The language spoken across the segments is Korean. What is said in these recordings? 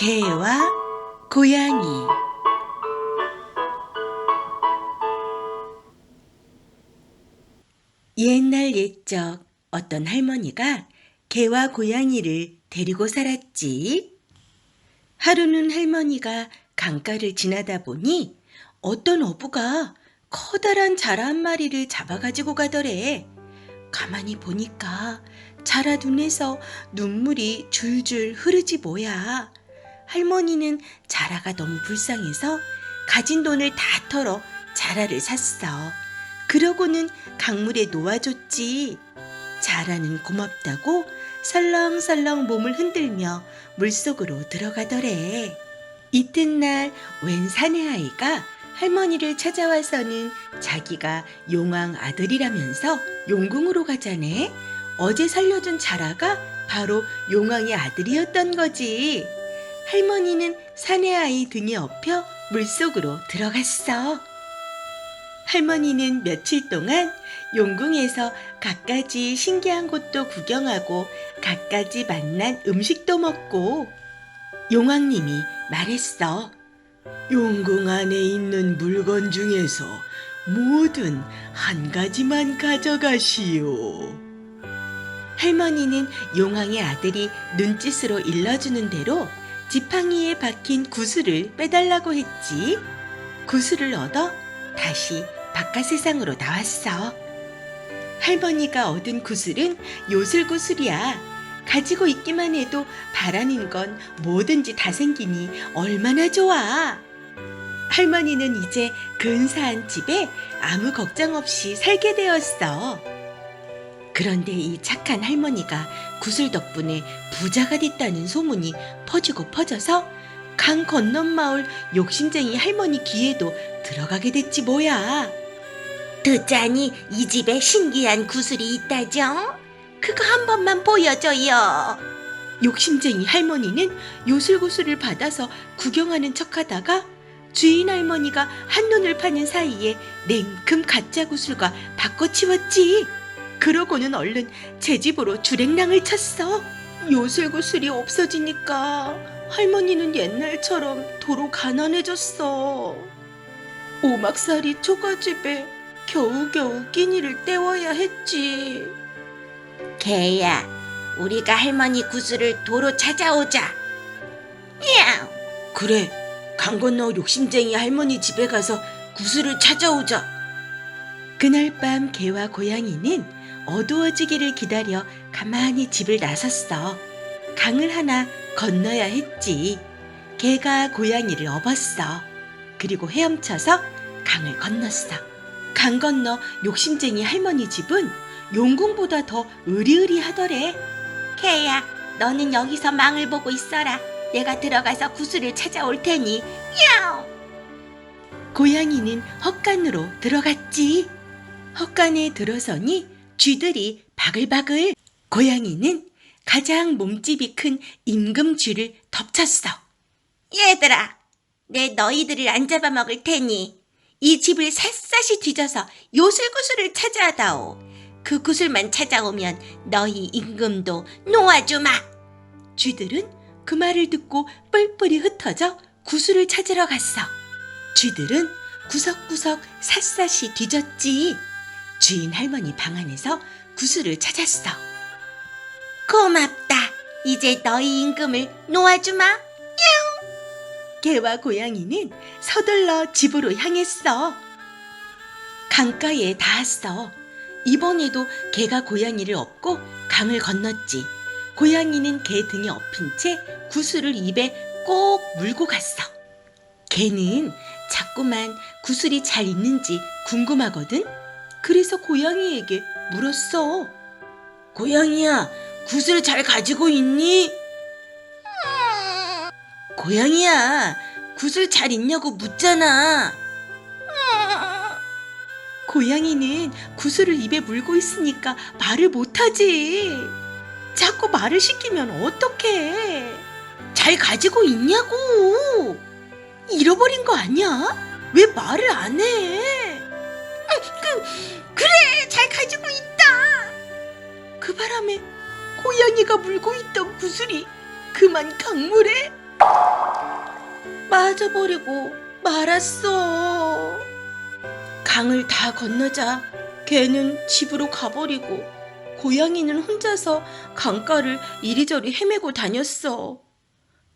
개와 고양이 옛날 옛적 어떤 할머니가 개와 고양이를 데리고 살았지. 하루는 할머니가 강가를 지나다 보니 어떤 어부가 커다란 자라 한 마리를 잡아가지고 가더래. 가만히 보니까 자라 눈에서 눈물이 줄줄 흐르지 뭐야. 할머니는 자라가 너무 불쌍해서 가진 돈을 다 털어 자라를 샀어. 그러고는 강물에 놓아줬지. 자라는 고맙다고 설렁설렁 몸을 흔들며 물속으로 들어가더래. 이튿날 웬 사내 아이가 할머니를 찾아와서는 자기가 용왕 아들이라면서 용궁으로 가자네. 어제 살려준 자라가 바로 용왕의 아들이었던 거지. 할머니는 사내 아이 등에 업혀 물속으로 들어갔어. 할머니는 며칠 동안 용궁에서 갖가지 신기한 곳도 구경하고 갖가지 맛난 음식도 먹고 용왕님이 말했어. 용궁 안에 있는 물건 중에서 뭐든 한 가지만 가져가시오. 할머니는 용왕의 아들이 눈짓으로 일러주는 대로 지팡이에 박힌 구슬을 빼달라고 했지. 구슬을 얻어 다시 바깥 세상으로 나왔어. 할머니가 얻은 구슬은 요술구슬이야. 가지고 있기만 해도 바라는 건 뭐든지 다 생기니 얼마나 좋아. 할머니는 이제 근사한 집에 아무 걱정 없이 살게 되었어. 그런데 이 착한 할머니가 구슬 덕분에 부자가 됐다는 소문이 퍼지고 퍼져서 강 건넌 마을 욕심쟁이 할머니 귀에도 들어가게 됐지 뭐야. 듣자니 이 집에 신기한 구슬이 있다죠? 그거 한 번만 보여줘요. 욕심쟁이 할머니는 요술구슬을 받아서 구경하는 척하다가 주인 할머니가 한눈을 파는 사이에 냉큼 가짜 구슬과 바꿔치웠지. 그러고는 얼른 제 집으로 주랭랑을 쳤어. 요술구슬이 없어지니까 할머니는 옛날처럼 도로 가난해졌어. 오막살이 초가집에 겨우겨우 끼니를 때워야 했지. 개야, 우리가 할머니 구슬을 도로 찾아오자. 야, 그래. 강 건너 욕심쟁이 할머니 집에 가서 구슬을 찾아오자. 그날 밤 개와 고양이는 어두워지기를 기다려 가만히 집을 나섰어. 강을 하나 건너야 했지. 개가 고양이를 업었어. 그리고 헤엄쳐서 강을 건넜어. 강 건너 욕심쟁이 할머니 집은 용궁보다 더 으리으리하더래. 개야, 너는 여기서 망을 보고 있어라. 내가 들어가서 구슬을 찾아올 테니. 야옹! 고양이는 헛간으로 들어갔지. 헛간에 들어서니 쥐들이 바글바글. 고양이는 가장 몸집이 큰 임금 쥐를 덮쳤어. 얘들아, 내 너희들을 안 잡아먹을 테니 이 집을 샅샅이 뒤져서 요술구슬을 찾아다오. 그 구슬만 찾아오면 너희 임금도 놓아주마. 쥐들은 그 말을 듣고 뿔뿔이 흩어져 구슬을 찾으러 갔어. 쥐들은 구석구석 샅샅이 뒤졌지. 주인 할머니 방 안에서 구슬을 찾았어. 고맙다. 이제 너희 임금을 놓아주마. 야옹. 개와 고양이는 서둘러 집으로 향했어. 강가에 닿았어. 이번에도 개가 고양이를 업고 강을 건넜지. 고양이는 개 등에 엎인 채 구슬을 입에 꼭 물고 갔어. 개는 자꾸만 구슬이 잘 있는지 궁금하거든. 그래서 고양이에게 물었어. 고양이야, 구슬 잘 가지고 있니? 고양이야, 구슬 잘 있냐고 묻잖아. 고양이는 구슬을 입에 물고 있으니까 말을 못하지. 자꾸 말을 시키면 어떡해. 잘 가지고 있냐고. 잃어버린 거 아니야? 왜 말을 안 해? 그, 그래, 잘 가지고 있다. 그 바람에 고양이가 물고 있던 구슬이 그만 강물에 빠져버리고 말았어. 강을 다 건너자 개는 집으로 가버리고 고양이는 혼자서 강가를 이리저리 헤매고 다녔어.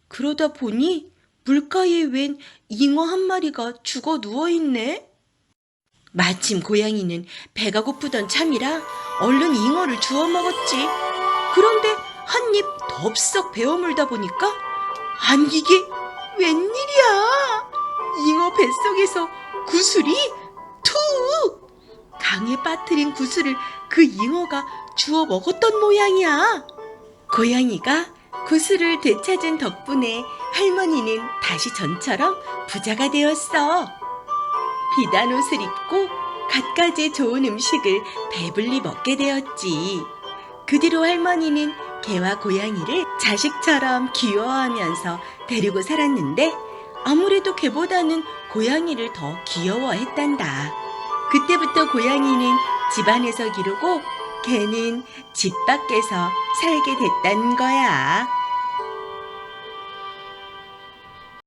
그러다 보니 물가에 웬 잉어 한 마리가 죽어 누워 있네. 마침 고양이는 배가 고프던 참이라 얼른 잉어를 주워 먹었지. 그런데 한 입 덥석 베어 물다 보니까 이게 웬일이야? 잉어 뱃속에서 구슬이 툭! 강에 빠뜨린 구슬을 그 잉어가 주워 먹었던 모양이야. 고양이가 구슬을 되찾은 덕분에 할머니는 다시 전처럼 부자가 되었어. 비단 옷을 입고 갖가지 좋은 음식을 배불리 먹게 되었지. 그 뒤로 할머니는 개와 고양이를 자식처럼 귀여워하면서 데리고 살았는데 아무래도 개보다는 고양이를 더 귀여워했단다. 그때부터 고양이는 집안에서 기르고 개는 집 밖에서 살게 됐다는 거야.